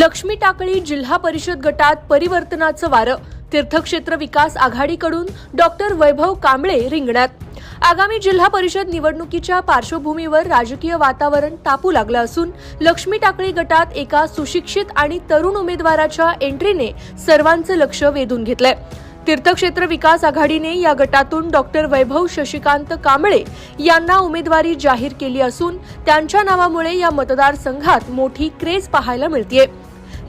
लक्ष्मी टाकळी जिल्हा परिषद गटात परिवर्तनाचं वारं. तीर्थक्षेत्र विकास आघाडीकडून डॉक्टर वैभव कांबळे रिंगणात. आगामी जिल्हा परिषद निवडणुकीच्या पार्श्वभूमीवर राजकीय वातावरण तापू लागलं असून लक्ष्मी टाकळी गटात एका सुशिक्षित आणि तरुण उमेदवाराच्या एंट्रीने सर्वांचं लक्ष वेधून घेतलंय. तीर्थक्षेत्र विकास आघाडीने या गटातून डॉक्टर वैभव शशिकांत कांबळे यांना उमेदवारी जाहीर केली असून त्यांच्या नावामुळे या मतदारसंघात मोठी क्रेज पाहायला मिळतीये.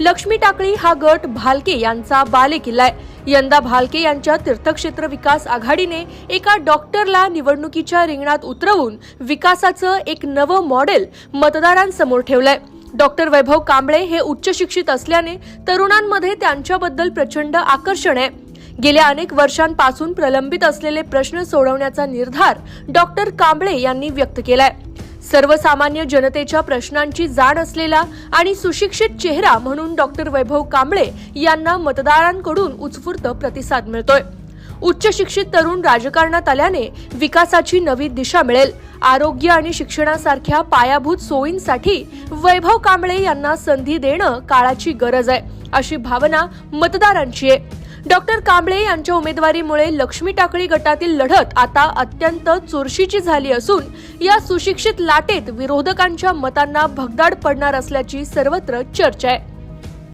लक्ष्मी टाकळी हा गट भालके यांचा बालेकिल्ला आहे. यंदा भालके यांच्या तीर्थक्षेत्र विकास आघाडीने एका डॉक्टरला निवडणुकीच्या रिंगणात उतरवून विकासाचं एक नवं मॉडेल मतदारांसमोर ठेवलंय. डॉक्टर वैभव कांबळे हे उच्च शिक्षित असल्याने तरुणांमध्ये त्यांच्याबद्दल प्रचंड आकर्षण आहे. गेल्या अनेक वर्षांपासून प्रलंबित असलेले प्रश्न सोडवण्याचा निर्धार डॉक्टर कांबळे यांनी व्यक्त केलाय. सर्वसामान्य जनतेच्या प्रश्नांची जाण असलेला आणि सुशिक्षित चेहरा म्हणून डॉक्टर वैभव कांबळे यांना मतदारांकडून उत्स्फूर्त प्रतिसाद मिळतोय. उच्च शिक्षित तरुण राजकारणात आल्याने विकासाची नवी दिशा मिळेल. आरोग्य आणि शिक्षणासारख्या पायाभूत सोयींसाठी वैभव कांबळे यांना संधी देणं काळाची गरज आहे. अशी भावना मतदारांची आहे. डॉक्टर कांबळे यांच्या उमेदवारीमुळे लक्ष्मी टाकळी गटातील लढत आता अत्यंत चुरशीची झाली असून या सुशिक्षित लाटेत विरोधकांच्या मतांना भगदाड पडणार असल्याची सर्वत्र चर्चा आहे.